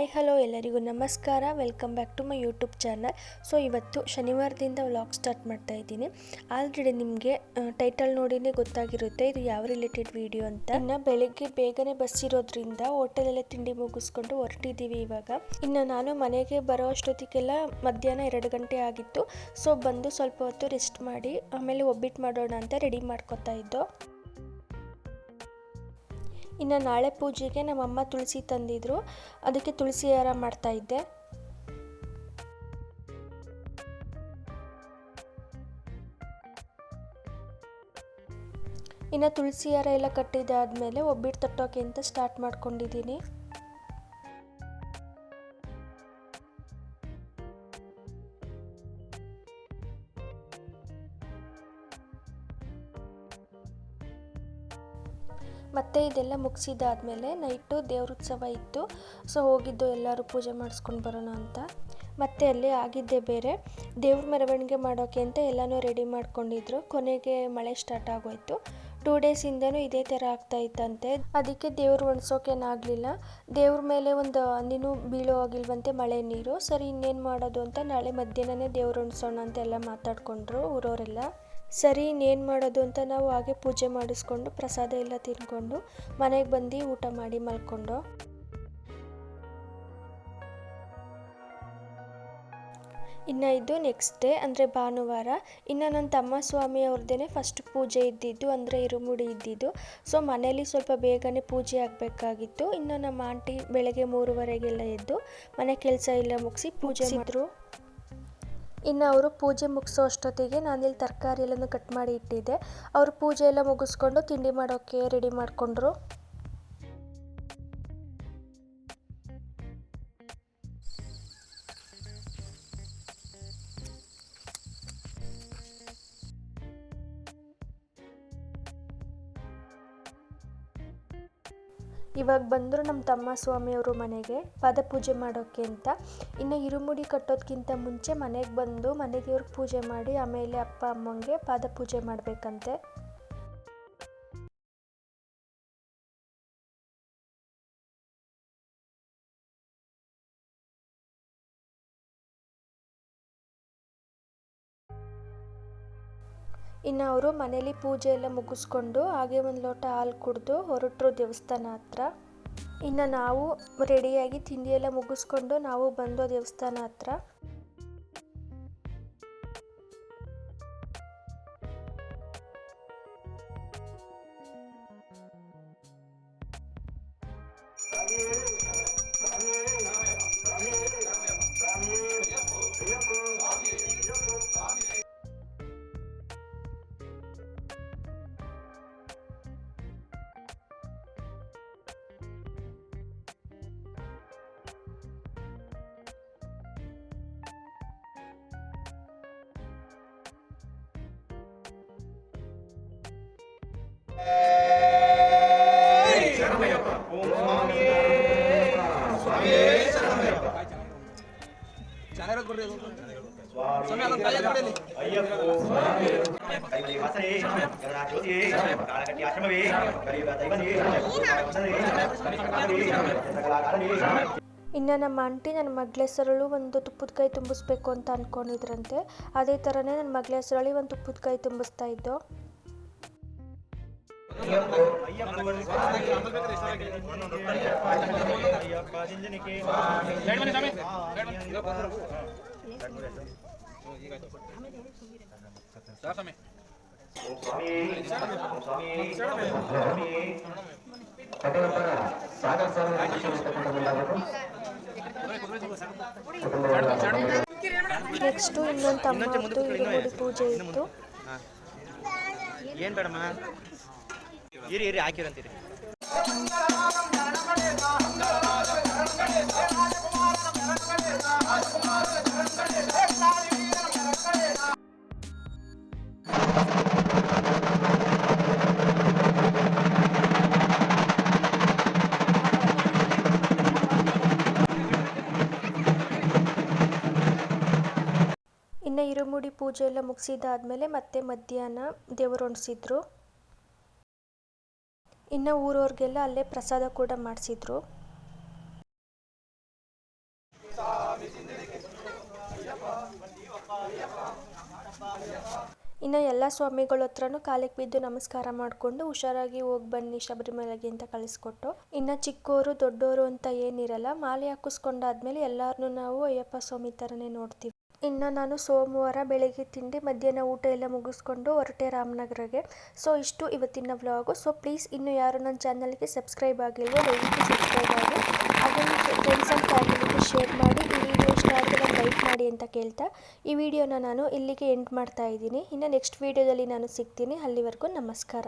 Hi, hello ಎಲ್ಲರಿಗೂ ನಮಸ್ಕಾರ. Welcome back to my YouTube channel so ಇವತ್ತು ಶನಿವಾರದಿಂದ ವ್ಲಾಗ್ ಸ್ಟಾರ್ಟ್ ಮಾಡ್ತಾ ಇದ್ದೀನಿ. ಆಲ್ರೆಡಿ ನಿಮಗೆ ಟೈಟಲ್ ನೋಡಿನೇ ಗೊತ್ತಾಗಿರುತ್ತೆ. ಇದು ಯಾವ ರಿಲೇಟೆಡ್ ವಿಡಿಯೋ ಅಂತ. ಇನ್ನು ಬೆಳಿಗ್ಗೆ ಬೇಗನೆ ಬಸ್ ಇರೋದ್ರಿಂದ ಹೋಟೆಲಲ್ಲೇ ತಿಂಡಿ ಮುಗಿಸ್ಕೊಂಡು ಹೊರಟಿದ್ದೀವಿ ಇವಾಗ. ಇನ್ನು ನಾನು ಮನೆಗೆ ಬರೋ ಅಷ್ಟೊತ್ತಿಗೆಲ್ಲ ಮಧ್ಯಾಹ್ನ ಎರಡು ಗಂಟೆ ಆಗಿತ್ತು. ಸೊ ಬಂದು ಸ್ವಲ್ಪ ಹೊತ್ತು ರೆಸ್ಟ್ ಮಾಡಿ, ಆಮೇಲೆ ಒಬ್ಬಿಟ್ಟು ಮಾಡೋಣ ಅಂತ ರೆಡಿ ಮಾಡ್ಕೊತಾ ಇದ್ದೋ. ಇನ್ನು ನಾಳೆ ಪೂಜೆಗೆ ನಮ್ಮಮ್ಮ ತುಳಸಿ ತಂದಿದ್ರು. ಅದಕ್ಕೆ ತುಳಸಿ ಹಾರ ಮಾಡ್ತಾ ಇದ್ದೆ. ಇನ್ನು ತುಳಸಿ ಹಾರ ಎಲ್ಲ ಕಟ್ಟಿದ್ದಾದಮೇಲೆ ಒಬ್ಬಿಟ್ಟು ತಟ್ಟೋಕೆ ಅಂತ ಸ್ಟಾರ್ಟ್ ಮಾಡ್ಕೊಂಡಿದ್ದೀನಿ. ಮತ್ತು ಇದೆಲ್ಲ ಮುಗಿಸಿದಾದ್ಮೇಲೆ ನೈಟು ದೇವ್ರ ಉತ್ಸವ ಇತ್ತು. ಸೊ ಹೋಗಿದ್ದು ಎಲ್ಲರೂ ಪೂಜೆ ಮಾಡಿಸ್ಕೊಂಡು ಬರೋಣ ಅಂತ. ಮತ್ತೆ ಅಲ್ಲಿ ಆಗಿದ್ದೆ ಬೇರೆ. ದೇವ್ರ ಮೆರವಣಿಗೆ ಮಾಡೋಕ್ಕೆ ಅಂತ ಎಲ್ಲನೂ ರೆಡಿ ಮಾಡ್ಕೊಂಡಿದ್ರು. ಕೊನೆಗೆ ಮಳೆ ಸ್ಟಾರ್ಟ್ ಆಗೋಯ್ತು. ಟೂ ಡೇಸಿಂದನೂ ಇದೇ ಥರ ಆಗ್ತಾ ಇತ್ತಂತೆ. ಅದಕ್ಕೆ ದೇವ್ರು ಒಣಸೋಕೇನಾಗಲಿಲ್ಲ ದೇವ್ರ ಮೇಲೆ ಒಂದು ಹನಿನೂ ಬೀಳೋ ಆಗಿಲ್ವಂತೆ ಮಳೆ ನೀರು. ಸರಿ, ಇನ್ನೇನು ಮಾಡೋದು ಅಂತ ನಾಳೆ ಮಧ್ಯಾಹ್ನನೇ ದೇವ್ರು ಒಣಸೋಣ ಅಂತ ಎಲ್ಲ ಮಾತಾಡ್ಕೊಂಡ್ರು ಊರವರೆಲ್ಲ. ಸರಿ, ಇನ್ನೇನು ಮಾಡೋದು ಅಂತ ನಾವು ಹಾಗೆ ಪೂಜೆ ಮಾಡಿಸ್ಕೊಂಡು ಪ್ರಸಾದ ಎಲ್ಲ ತಿನ್ಕೊಂಡು ಮನೆಗೆ ಬಂದು ಊಟ ಮಾಡಿ ಮಲ್ಕೊಂಡು. ಇನ್ನು ಇದು ನೆಕ್ಸ್ಟ್ ಡೇ ಅಂದರೆ ಭಾನುವಾರ. ಇನ್ನು ನನ್ನ ತಮ್ಮ ಸ್ವಾಮಿ ಅವ್ರದ್ದೇ ಫಸ್ಟ್ ಪೂಜೆ ಇದ್ದಿದ್ದು, ಅಂದರೆ ಇರುಮುಡಿ ಇದ್ದಿದ್ದು. ಸೊ ಮನೇಲಿ ಸ್ವಲ್ಪ ಬೇಗನೆ ಪೂಜೆ ಆಗಬೇಕಾಗಿತ್ತು. ಇನ್ನು ನಮ್ಮ ಆಂಟಿ ಬೆಳಗ್ಗೆ ಮೂರುವರೆಗೆಲ್ಲ ಎದ್ದು ಮನೆ ಕೆಲಸ ಎಲ್ಲ ಮುಗಿಸಿ ಪೂಜೆ ಮಾಡಿದ್ರು ಇನ್ನು ಅವರು ಪೂಜೆ ಮುಗಿಸೋ ಅಷ್ಟೊತ್ತಿಗೆ ನಾನಿಲ್ಲಿ ತರಕಾರಿ ಎಲ್ಲನೂ ಕಟ್ ಮಾಡಿ ಇಟ್ಟಿದ್ದೆ. ಅವರು ಪೂಜೆ ಎಲ್ಲ ಮುಗಿಸ್ಕೊಂಡು ತಿಂಡಿ ಮಾಡೋಕ್ಕೆ ರೆಡಿ ಮಾಡಿಕೊಂಡ್ರು. ಇವಾಗ ಬಂದರು ನಮ್ಮ ತಮ್ಮ ಸ್ವಾಮಿಯವರು ಮನೆಗೆ ಪಾದಪೂಜೆ ಮಾಡೋಕ್ಕೆ ಅಂತ. ಇನ್ನು ಇರುಮುಡಿ ಕಟ್ಟೋದಕ್ಕಿಂತ ಮುಂಚೆ ಮನೆಗೆ ಬಂದು ಮನೆ ದೇವ್ರಿಗೆ ಪೂಜೆ ಮಾಡಿ ಆಮೇಲೆ ಅಪ್ಪ ಅಮ್ಮಂಗೆ ಪಾದಪೂಜೆ ಮಾಡಬೇಕಂತೆ. ಇನ್ನು ಅವರು ಮನೇಲಿ ಪೂಜೆ ಎಲ್ಲ ಮುಗಿಸ್ಕೊಂಡು ಹಾಗೆ ಒಂದು ಲೋಟ ಹಾಲು ಕುಡಿದು ಹೊರಟರು ದೇವಸ್ಥಾನ ಹತ್ರ. ಇನ್ನು ನಾವು ರೆಡಿಯಾಗಿ ತಿಂಡಿ ಎಲ್ಲ ಮುಗಿಸ್ಕೊಂಡು ನಾವು ಬಂದು ದೇವಸ್ಥಾನ ಹತ್ರ. ಇನ್ನು ನಮ್ಮ ಆಂಟಿ ನನ್ನ ಮಗಳ ಹೆಸರಳು ಒಂದು ತುಪ್ಪದ ಕೈ ತುಂಬಿಸ್ಬೇಕು ಅಂತ ಅಂದ್ಕೊಂಡಿದ್ರಂತೆ ಅದೇ ಥರನೇ ನನ್ನ ಮಗಳ ಹೆಸರಳಿ ಒಂದು ತುಪ್ಪದ ಕೈ ತುಂಬಿಸ್ತಾ ಇದ್ದು. ನೆಕ್ಸ್ಟು ಇನ್ನೊಂದು ತಮ್ಮ ಅವ್ರದ್ದು ಇರುಮುಡಿ ಪೂಜೆ ಇತ್ತು. ಏನು ಬೇಡಮ್ಮ? ಇರಿ ಇರಿ ಹಾಕಿರಂತೀರಿ. ಇನ್ನು ಇರುಮುಡಿ ಪೂಜೆ ಎಲ್ಲ ಮುಗಿಸಿದಾದ್ಮೇಲೆ ಮತ್ತೆ ಮಧ್ಯಾಹ್ನ ದೇವರು ಒಣಸಿದ್ರು ಇನ್ನು ಊರವ್ರಿಗೆಲ್ಲ ಅಲ್ಲೇ ಪ್ರಸಾದ ಕೂಡ ಮಾಡಿಸಿದ್ರು. ಇನ್ನು ಎಲ್ಲ ಸ್ವಾಮಿಗಳ ಹತ್ರನೂ ಕಾಲಿಗೆ ಬಿದ್ದು ನಮಸ್ಕಾರ ಮಾಡಿಕೊಂಡು ಹುಷಾರಾಗಿ ಹೋಗಿ ಬನ್ನಿ ಶಬರಿಮಲೆಗೆ ಅಂತ ಕಳಿಸ್ಕೊಟ್ಟು. ಇನ್ನು ಚಿಕ್ಕವರು ದೊಡ್ಡವರು ಅಂತ ಏನಿರಲ್ಲ, ಮಾಲೆ ಹಾಕಿಸ್ಕೊಂಡಾದ್ಮೇಲೆ ಎಲ್ಲರನ್ನೂ ನಾವು ಅಯ್ಯಪ್ಪ ಸ್ವಾಮಿ ಥರನೇ ನೋಡ್ತೀವಿ. ಇನ್ನು ನಾನು ಸೋಮವಾರ ಬೆಳಗ್ಗೆ ತಿಂಡಿ, ಮಧ್ಯಾಹ್ನ ಊಟ ಎಲ್ಲ ಮುಗಿಸ್ಕೊಂಡು ಹೊರಟೆ ರಾಮನಗರಗೆ. ಸೊ ಇಷ್ಟು ಇವತ್ತಿನ ವ್ಲಾಗು ಸೊ ಪ್ಲೀಸ್ ಇನ್ನು ಯಾರು ನನ್ನ ಚಾನಲ್ಗೆ ಸಬ್ಸ್ಕ್ರೈಬ್ ಆಗಿಲ್ವೋ, ದಯವಿಟ್ಟು ಸಬ್ಸ್ಕ್ರೈಬ್ ಆಗಿ. ಅದನ್ನು ಫ್ರೆಂಡ್ಸ್ ಆ್ಯಂಡ್ ಫ್ಯಾಮಿಲಿಗೆ ಶೇರ್ ಮಾಡಿ. ಈ ವಿಡಿಯೋ ಇಷ್ಟ ಆದರೆ ಲೈಕ್ ಮಾಡಿ ಅಂತ ಕೇಳ್ತಾ. ಈ ವಿಡಿಯೋನ ನಾನು ಇಲ್ಲಿಗೆ ಎಂಡ್ ಮಾಡ್ತಾ ಇದ್ದೀನಿ. ಇನ್ನು ನೆಕ್ಸ್ಟ್ ವಿಡಿಯೋದಲ್ಲಿ ನಾನು ಸಿಗ್ತೀನಿ. ಅಲ್ಲಿವರೆಗೂ ನಮಸ್ಕಾರ.